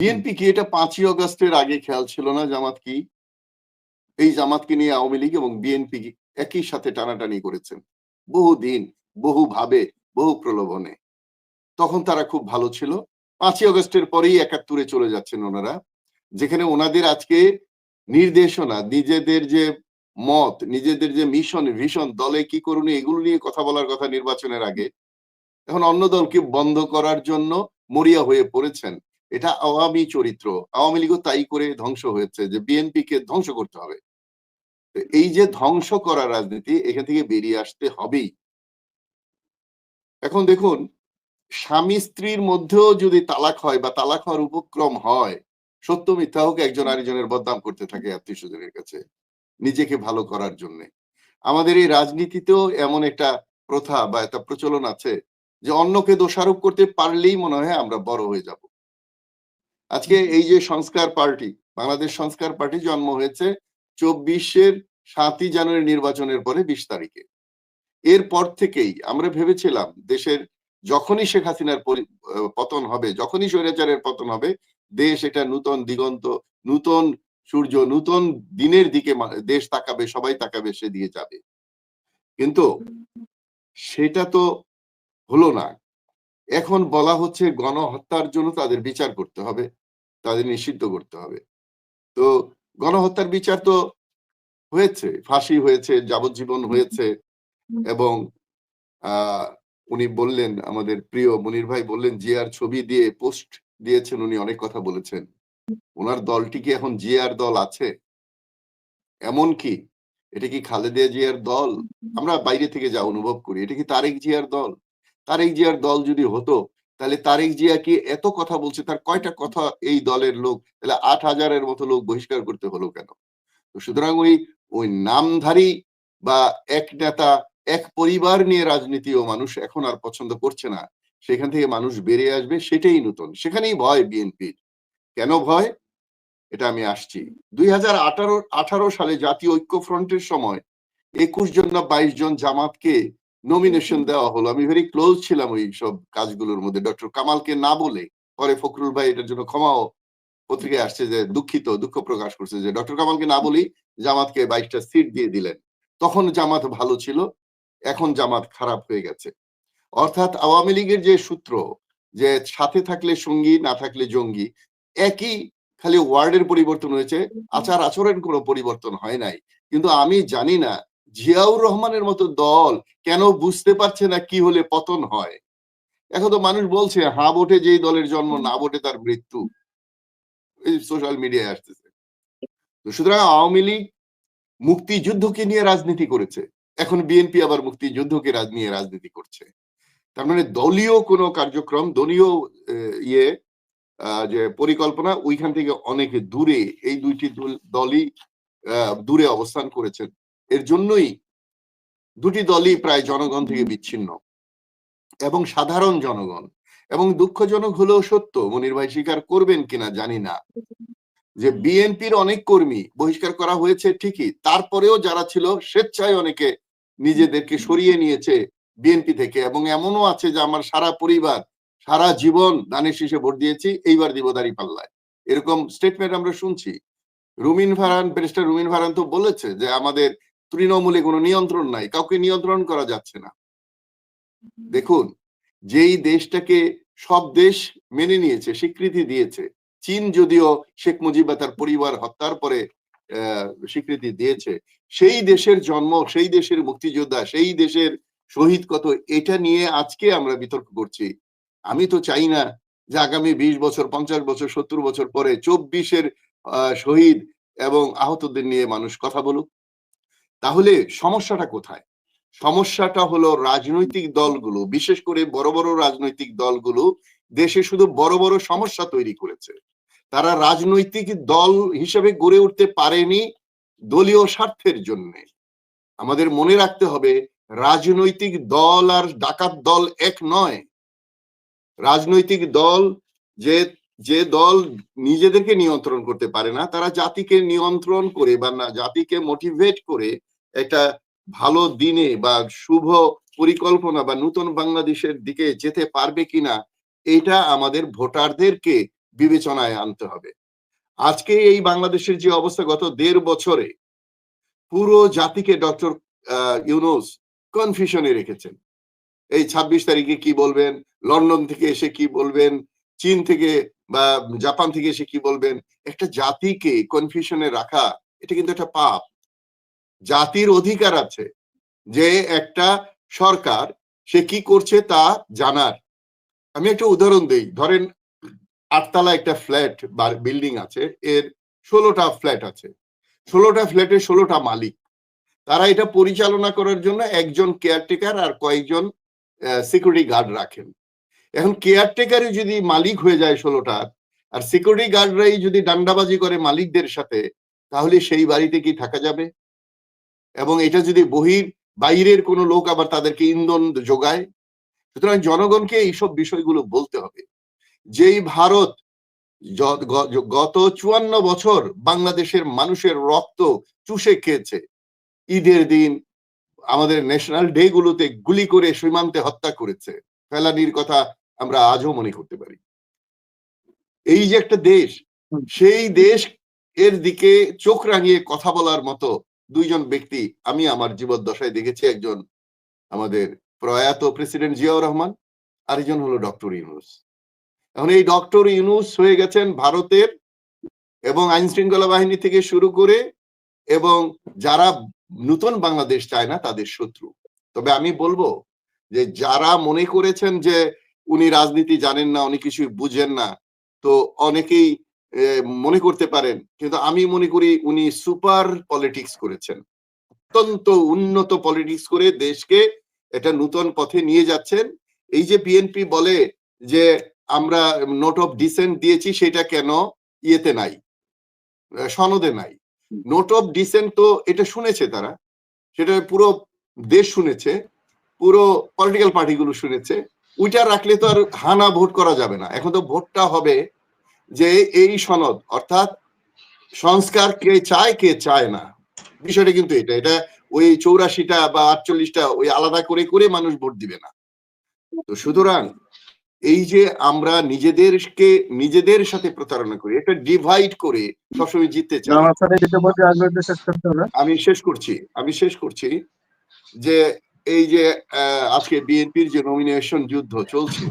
BNP কি এটা পাঁচই অগস্টের আগে খেয়াল ছিল না জামাত কি? এই জামাতকে নিয়ে আওয়ামী লীগ এবং বিএনপি একই সাথে টানাটানি করেছেন বহু দিন বহু ভাবে বহু প্রলোভনে তখন তারা খুব ভালো ছিল। পাঁচই অগস্টের পরেই একাত্তরে চলে যাচ্ছেন ওনারা, যেখানে ওনাদের আজকে নির্দেশনা, নিজেদের যে মত, নিজেদের যে মিশন ভিশন দলে কি করুন এগুলো নিয়ে কথা বলার কথা নির্বাচনের আগে। এখন অন্য দলকে বন্ধ করার জন্য মরিয়া হয়ে পড়েছেন। এটা আওয়ামী চরিত্র। আওয়ামী লীগও তাই করে ধ্বংস হয়েছে যে বিএনপি কে ধ্বংস করতে হবে। এই যে ধ্বংস করা রাজনীতি এখান থেকে বেরিয়ে আসতে হবেই। এখন দেখুন, স্বামী স্ত্রীর মধ্যেও যদি তালাক হয় বা তালাক হওয়ার উপক্রম হয়, সত্য মিথ্যা হোক, একজন আরেকজনের বদনাম করতে থাকে আত্মীয় স্বজনের কাছে, নিজেকে ভালো করার জন্য। আমাদের এই রাজনীতিতেও এমন একটা প্রথা বা একটা প্রচলন আছে যে অন্যকে দোষারোপ করতে পারলেই মনে হয় আমরা বড় হয়ে যাব। আজকে এই যে সংস্কার পার্টি, বাংলাদেশ সংস্কার পার্টি জন্ম হয়েছে চব্বিশের সাতই জানুয়ারি নির্বাচনের পরে বিশ তারিখে। এরপর থেকেই আমরা ভেবেছিলাম দেশের যখনই শেখ হাসিনার পতন হবে, যখনই স্বৈরাচারের পতন হবে, দেশ এটা নূতন দিগন্ত, নূতন সূর্য, নূতন দিনের দিকে দেশ তাকাবে, সবাই তাকাবে, সে দিয়ে যাবে। কিন্তু সেটা তো হলো না। এখন বলা হচ্ছে গণহত্যার জন্য তাদের বিচার করতে হবে। তাদের নিষিদ্ধ করতে হবে। তো গণহত্যার বিচার তো হয়েছে ফাঁসি হয়েছে যাবজ্জীবন হয়েছে এবং আহ উনি বললেন আমাদের প্রিয় মনির ভাই বললেন জিয়ার ছবি দিয়ে পোস্ট দিয়েছেন উনি অনেক কথা বলেছেন। ওনার দলটি কি এখন জিয়ার দল আছে? এমন কি? এটা কি খালেদা জিয়ার দল? আমরা বাইরে থেকে যা অনুভব করি এটা কি তারেক জিয়ার দল? তারেক জিয়ার দল যদি হতো তাহলে তারেক জিয়া কি এত কথা বলছে, তার কয়টা কথা এই দলের লোক, তাহলে আট হাজারের মতো লোক বহিষ্কার করতে হলো কেন? তো সুতরাং ওই ওই নামধারী বা এক নেতা, এক পরিবার নিয়ে রাজনীতি ও মানুষ এখন আর পছন্দ করছে না। সেখান থেকে মানুষ বেরিয়ে আসবে, সেটাই নতুন। সেখানেই ভয় বিএনপির। কেন ভয়? এটা আমি আসছি। দুই হাজার আঠারো সালে জাতীয় ঐক্য ফ্রন্টের সময় একুশ জন না বাইশ জন জামাতকে নমিনেশন দেওয়া হলো। আমি ভেরি ক্লোজ ছিলাম ওই সব কাজগুলোর মধ্যে। ডক্টর কামালকে না বলে পরে ফখরুল ভাই এটার জন্য ক্ষমাও পত্রিকায় আসছে যে দুঃখিত দুঃখ প্রকাশ করছে যে ডক্টর কামালকে না বলি জামাতকে বাইশটা সিট দিয়ে দিলেন। তখন জামাত ভালো ছিল এখন জামাত খারাপ হয়ে গেছে। অর্থাৎ আওয়ামী লীগের যে সূত্র যে সাথে থাকলে সঙ্গী না থাকলে জঙ্গি একই খালি ওয়ার্ডের পরিবর্তন হয়েছে। আচার আচরণ কোনো পরিবর্তন হয় নাই। কিন্তু আমি জানি না জিয়াউর রহমানের মতো দল কেন বুঝতে পারছে না কি হলে পতন হয়? এখন তো মানুষ বলছে, হা ভোটে যেই দলের জন্ম, না ভোটে তার মৃত্যু। এই সোশ্যাল মিডিয়ায় আসতেছে। তো সুতরাং আওয়ামী লীগ মুক্তিযুদ্ধকে নিয়ে রাজনীতি করেছে। এখন বিএনপি আবার মুক্তিযুদ্ধকে নিয়ে রাজনীতি করছে। তার মানে দলীয় কোনো কার্যক্রম, দলীয় ইয়ে যে পরিকল্পনা, ওইখান থেকে অনেক দূরে এই দুইটি দলই দূরে অবস্থান করেছেন। এর জন্যই দুটি দলই প্রায় জনগণ থেকে বিচ্ছিন্ন এবং সাধারণ জনগণ। এবং দুঃখজনক হলেও সত্য মনির ভাই স্বীকার করবেন কিনা জানি না। যে বিএনপির অনেক কর্মী বহিষ্কার করা হয়েছে ঠিকই তারপরেও যারা ছিল স্বেচ্ছায় অনেকে নিজেদেরকে সরিয়ে নিয়েছে বিএনপি থেকে এবং এমনও আছে যে আমার সারা পরিবার সারা জীবন দানের শীষে ভোট দিয়েছি এইবার দিব দাঁড়ি পাল্লায় এরকম স্টেটমেন্ট আমরা শুনছি। রুমিন ফারান ব্যারিস্টার রুমিন ফারান তো বলেছে যে আমাদের তৃণমূলে কোনো নিয়ন্ত্রণ নাই, কাউকে নিয়ন্ত্রণ করা যাচ্ছে না। দেখুন, যেই দেশটাকে সব দেশ মেনে নিয়েছে, স্বীকৃতি দিয়েছে, চীন যদিও শেখ মুজিব তার পরিবার হত্যার পরে স্বীকৃতি দিয়েছে, সেই দেশের জন্ম, সেই দেশের মুক্তিযোদ্ধা, সেই দেশের শহীদ কত, এটা নিয়ে আজকে আমরা বিতর্ক করছি। আমি তো চাই না যে আগামী বিশ বছর, পঞ্চাশ বছর, সত্তর বছর পরে চব্বিশের শহীদ এবং আহতদের নিয়ে মানুষ কথা বলুক। তাহলে সমস্যাটা কোথায়? সমস্যাটা হলো রাজনৈতিক দলগুলো, বিশেষ করে বড় বড় রাজনৈতিক দলগুলো দেশে শুধু বড় বড় সমস্যা তৈরি করেছে। তারা রাজনৈতিক দল হিসেবে গড়ে উঠতে পারেনি দলীয় স্বার্থের জন্য। আমাদের মনে রাখতে হবে, রাজনৈতিক দল আর ডাকাত দল এক নয়। রাজনৈতিক দল যে যে দল নিজেদেরকে নিয়ন্ত্রণ করতে পারে না, তারা জাতিকে নিয়ন্ত্রণ করে বা না, জাতিকে মোটিভেট করে একটা ভালো দিনে বা শুভ পরিকল্পনা বা নতুন বাংলাদেশের দিকে যেতে পারবে কিনা, এটা আমাদের ভোটারদেরকে বিবেচনায় আনতে হবে। আজকে এই বাংলাদেশের যে অবস্থা গত দেড় বছরে, পুরো জাতিকে ডক্টর ইউনুস কনফিউশনে রেখেছেন। এই ছাব্বিশ তারিখে কি বলবেন, লন্ডন থেকে এসে কি বলবেন, চীন থেকে বা জাপান থেকে এসে কি বলবেন, একটা জাতিকে কনফিউশনে রাখা, এটা কিন্তু একটা পাপ। জাতির অধিকার আছে যে একটা সরকার সে কি করছে তা জানার। আমি একটা উদাহরণ দিই, ধরেন আটতলা একটা ফ্ল্যাট বা বিল্ডিং আছে, এর ষোলোটা ফ্ল্যাট আছে। ষোলোটা ফ্ল্যাটের ষোলোটা মালিক। তারা এটা পরিচালনা করার জন্য একজন কেয়ারটেকার আর কয়েকজন সিকিউরিটি গার্ড রাখেন। এখন কেয়ারটেকারই যদি মালিক হয়ে যায় ষোলোটার আর সিকিউরিটি গার্ডরাই যদি ডান্ডাবাজি করে মালিকদের সাথে, তাহলে সেই বাড়িতে কি থাকা যাবে? এবং এটা যদি বহির বাইরের কোনো লোক আবার তাদেরকে ইন্ধন যোগায় সুতরাং জনগণকে এইসব বিষয়গুলো বলতে হবে। যেই ভারত গত চুয়ান্ন বছর বাংলাদেশের মানুষের রক্ত চুষে খেয়েছে ঈদের দিন আমাদের ন্যাশনাল ডে গুলোতে গুলি করে সীমান্তে হত্যা করেছে ফেলানির কথা আমরা আজও মনে করতে পারি। এই যে একটা দেশ সেই দেশ এর দিকে চোখ রাঙিয়ে কথা বলার মতো দুইজন ব্যক্তি আমি আমার জীবদ্দশায় দেখেছি একজন আমাদের প্রয়াত প্রেসিডেন্ট জিয়াউর রহমান, আরেকজন হলো ডক্টর ইউনুস। এখন এই ডক্টর ইউনুস হয়ে গেছেন ভারতের এবং আইন শৃঙ্খলা বাহিনী থেকে শুরু করে এবং যারা নতুন বাংলাদেশ চায় না তাদের শত্রু। তবে আমি বলব যে যারা মনে করেছেন যে উনি রাজনীতি জানেন না, অনেক কিছুই বুঝেন না, তো অনেকেই মনে করতে পারেন। কিন্তু আমি মনে করি উনি সুপার পলিটিক্স করেছেন। অত্যন্ত উন্নত পলিটিক্স করে দেশকে এটা নূতন পথে নিয়ে যাচ্ছেন। এই যে বিএনপি বলে যে আমরা নোট অফ ডিসেন্ট দিয়েছি, সেটা কেন ইয়েতে নাই? সনদে নাই। নোট অফ ডিসেন্ট তো এটা শুনেছে তারা। সেটা পুরো দেশ শুনেছে, পুরো পলিটিক্যাল পার্টিগুলো শুনেছে। ওইটা রাখলে তো আর হানা ভোট করা যাবে না। এখন তো ভোটটা হবে যে এই সনদ অর্থাৎ সংস্কার কে চায় কে চায় না। বিষয়টা কিন্তু এটা। এটা ওই চৌরাশিটা বা আটচল্লিশটা ওই আলাদা করে করে মানুষ ভোট দিবে না। তো সুতরাং এই যে আমরা নিজেদেরকে নিজেদের সাথে প্রতারণা করি এটা ডিভাইড করে সবসময় জিততে চাই। আমি শেষ করছি। আমি শেষ করছি যে এই যে আহ, আজকে বিএনপির যে নমিনেশন যুদ্ধ চলছে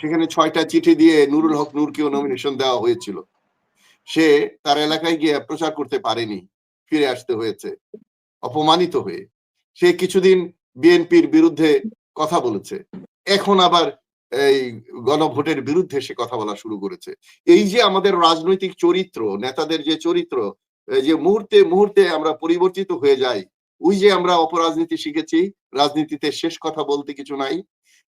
সেখানে ছয়টা চিঠি দিয়ে নুরুল হক নূরকেও নমিনেশন দেওয়া হয়েছিল। সে তার এলাকায় গিয়ে প্রচার করতে পারেনি, ফিরে আসতে হয়েছে, অপমানিত হয়ে। সে কিছুদিন বিএনপির বিরুদ্ধে কথা বলেছে। এখন আবার এই গণভোটের বিরুদ্ধে সে কথা বলা শুরু করেছে। এই যে আমাদের রাজনৈতিক চরিত্র, নেতাদের যে চরিত্র যে মুহূর্তে মুহূর্তে আমরা পরিবর্তিত হয়ে যাই, ওই যে আমরা অপরাজনীতি শিখেছি, রাজনীতিতে শেষ কথা বলতে কিছু নাই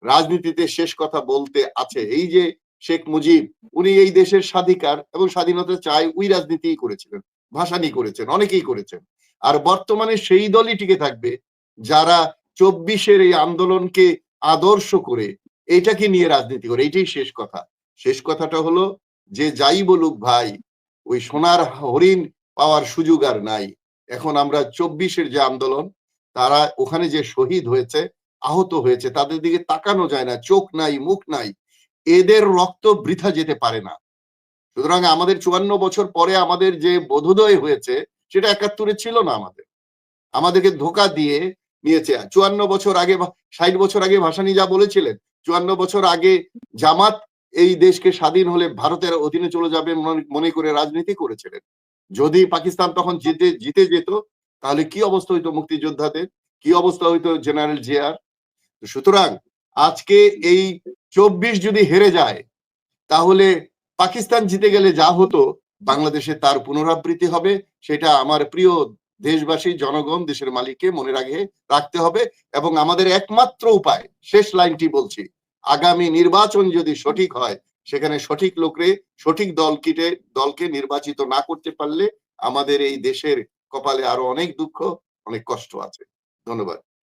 রাজনীতিতে শেষ কথা বলতে আছে। এই যে শেখ মুজিব, উনি এই দেশের স্বাধিকার এবং স্বাধীনতা চাই ওই রাজনীতি করেছিলেন, ভাসানি করেছেন, অনেকেই করেছেন। আর বর্তমানে সেই দলই টিকে থাকবে যারা চব্বিশের এই আন্দোলনকে আদর্শ করে এটাকে নিয়ে রাজনীতি করে। এইটাই শেষ কথা। শেষ কথাটা হলো যে যাই বলুক ভাই, ওই সোনার হরিণ পাওয়ার সুযোগ আর নাই। এখন আমরা চব্বিশের যে আন্দোলন, তারা ওখানে যে শহীদ হয়েছে আহত হয়েছে, তাদের দিকে তাকানো যায় না, চোখ নাই, মুখ নাই, এদের রক্ত বৃথা যেতে পারে না। সুতরাং আমাদের চুয়ান্ন বছর পরে আমাদের যে বোধোদয় হয়েছে, সেটা একাত্তরে ছিল না আমাদের। আমাদেরকে ধোকা দিয়ে নিয়েছে। চুয়ান্ন বছর আগে ষাট বছর আগে ভাসানি যা বলেছিলেন, চুয়ান্ন বছর আগে জামাত এই দেশকে স্বাধীন হলে ভারতের অধীনে চলে যাবে মনে- করে রাজনীতি করেছিলেন। যদি পাকিস্তান তখন জিতে জিতে যেত, তাহলে কি অবস্থা হইতো মুক্তিযোদ্ধাদের? কি অবস্থা হইতো জেনারেল জিয়ার সুতরাং আজকে এই চব্বিশ যদি হেরে যায়, তাহলে পাকিস্তান জিতে গেলে যা হতো, বাংলাদেশে তার পুনরাবৃত্তি হবে। সেটা আমার প্রিয় দেশবাসী, জনগণ, দেশের মালিককে মনে রাখে, রাখতে হবে। এবং আমাদের একমাত্র উপায়, শেষ লাইনটি বলছি, আগামী নির্বাচন যদি সঠিক হয়, সেখানে সঠিক লোকরে, সঠিক দল দলকিটে দলকে নির্বাচিত না করতে পারলে আমাদের এই দেশের কপালে আরও অনেক দুঃখ, অনেক কষ্ট আছে। ধন্যবাদ।